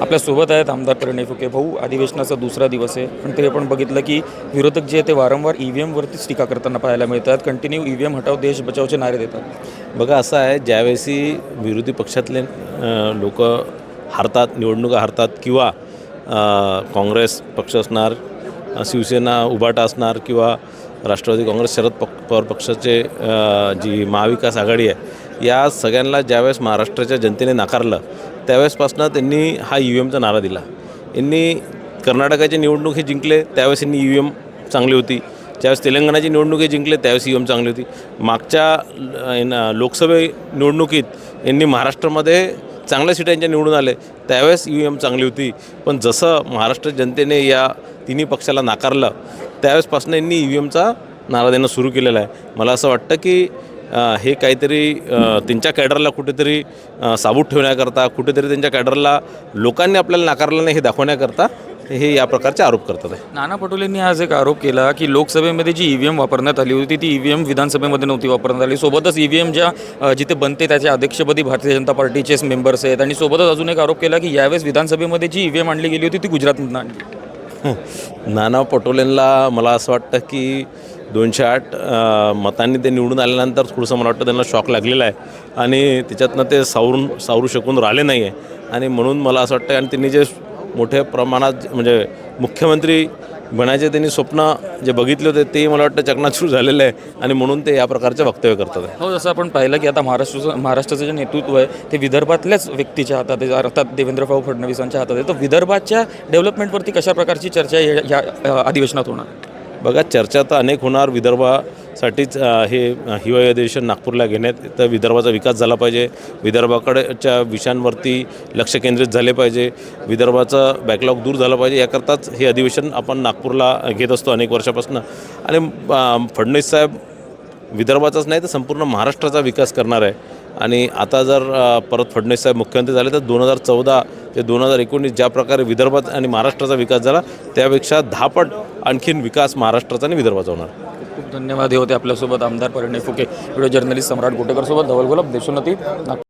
आपल्यासोबत आहेत आमदार प्रणय फुके भाऊ. अधिवेशनाचा दुसरा दिवस आहे. पण तरी आपण बघितलं की विरोधक जे आहे ते वारंवार ई व्ही एमवरतीच टीका करताना पाहायला मिळतात. कंटिन्यू ई व्ही एम हटाव देश बचावचे नारे देतात. बघा असं आहे ज्यावेळेसी विरोधी पक्षातले लोक हारतात निवडणुका हारतात किंवा काँग्रेस पक्ष असणार शिवसेना उभाटा असणार किंवा राष्ट्रवादी काँग्रेस शरद पक पवार पक्षाचे जी महाविकास आघाडी आहे या सगळ्यांना ज्यावेळेस महाराष्ट्राच्या जनतेने नाकारलं त्यावेळेसपासून त्यांनी हा यू एमचा नारा दिला. यांनी कर्नाटकाची निवडणूक हे जिंकले त्यावेळेस यांनी यू एम चांगली होती. ज्यावेळेस तेलंगणाची निवडणूक हे जिंकले त्यावेळेस यू एम चांगली होती. मागच्या लोकसभे निवडणुकीत यांनी महाराष्ट्रामध्ये चांगल्या सीटांच्या निवडून आले त्यावेळेस यू एम चांगली होती. पण जसं महाराष्ट्र जनतेने या तिन्ही पक्षाला नाकारलं त्यावेळेसपासून यांनी ई व्ही एमचा नारा देणं सुरू केलेला आहे. मला असं वाटतं की हे काहीतरी त्यांच्या कॅडरला कुठेतरी साबूत ठेवण्याकरता कुठेतरी त्यांच्या कॅडरला लोकांनी आपल्याला नाकारलं नाही हे दाखवण्याकरता हे या प्रकारचे आरोप करतात. आहे नाना पटोलेंनी आज एक आरोप केला की लोकसभेमध्ये जी ई व्ही एम वापरण्यात आली होती ती ई व्ही एम विधानसभेमध्ये नव्हती वापरण्यात आली. सोबतच ई व्ही एम ज्या जिथे बनते त्याच्या अध्यक्षपदी भारतीय जनता पार्टीचेच मेंबर्स आहेत. आणि सोबतच अजून एक आरोप केला की यावेळेस विधानसभेमध्ये जी ई व्ही एम आणली गेली होती ती गुजरातमधून आणली. नाना पटोलेंना मला असं वाटतं की दोनशे आठ मतांनी ते निवडून आल्यानंतर थोडंसं मला वाटतं त्यांना शॉक लागलेला आहे. आणि त्याच्यातनं ते सावरून सावरू शकून राहिले नाही आहे आणि म्हणून मला असं वाटतं आणि त्यांनी जे मोठ्या प्रमाणात म्हणजे मुख्यमंत्री बनायचे त्यांनी स्वप्न जे बघितले होते ते मला वाटतं चकनाचूर झालेलं आहे. आणि म्हणून ते या प्रकारचे वक्तव्य करतात. आहे हो जसं आपण पाहिलं की आता महाराष्ट्राचं महाराष्ट्राचं जे नेतृत्व आहे ते विदर्भातल्याच व्यक्तीच्या हातात आहे. अर्थात देवेंद्र भाऊ फडणवीसांच्या हातात आहे. तर विदर्भाच्या डेव्हलपमेंटवरती कशा प्रकारची चर्चा या या अधिवेशनात होणार? बघा चर्चा तर अनेक होणार. विदर्भासाठीच हे हिवाळी अधिवेशन नागपूरला घेण्यात तर विदर्भाचा विकास झाला पाहिजे. विदर्भाकडच्या विषयांवरती लक्ष केंद्रित झाले पाहिजे. विदर्भाचं बॅकलॉग दूर झाला पाहिजे. याकरताच हे अधिवेशन आपण नागपूरला घेत असतो अनेक वर्षापासून. आणि फडणवीस साहेब विदर्भाचाच नाही तर संपूर्ण महाराष्ट्राचा विकास करणार आहे. आणि आता जर परत फडणवीस साहेब मुख्यमंत्री झाले तर दोन हजार चौदा ते दोन हजार एकोणीस ज्या प्रकारे विदर्भात आणि महाराष्ट्राचा विकास झाला त्यापेक्षा दहापट आणखीन विकास महाराष्ट्राचा आणि विदर्भाचा होणार. खूप धन्यवाद. हे होते आपल्यासोबत आमदार परिणय फुके व्हिडिओ जर्नलिस्ट सम्राट गोटेकर सोबत धवल गुलाब देशोन्नती नागपूर.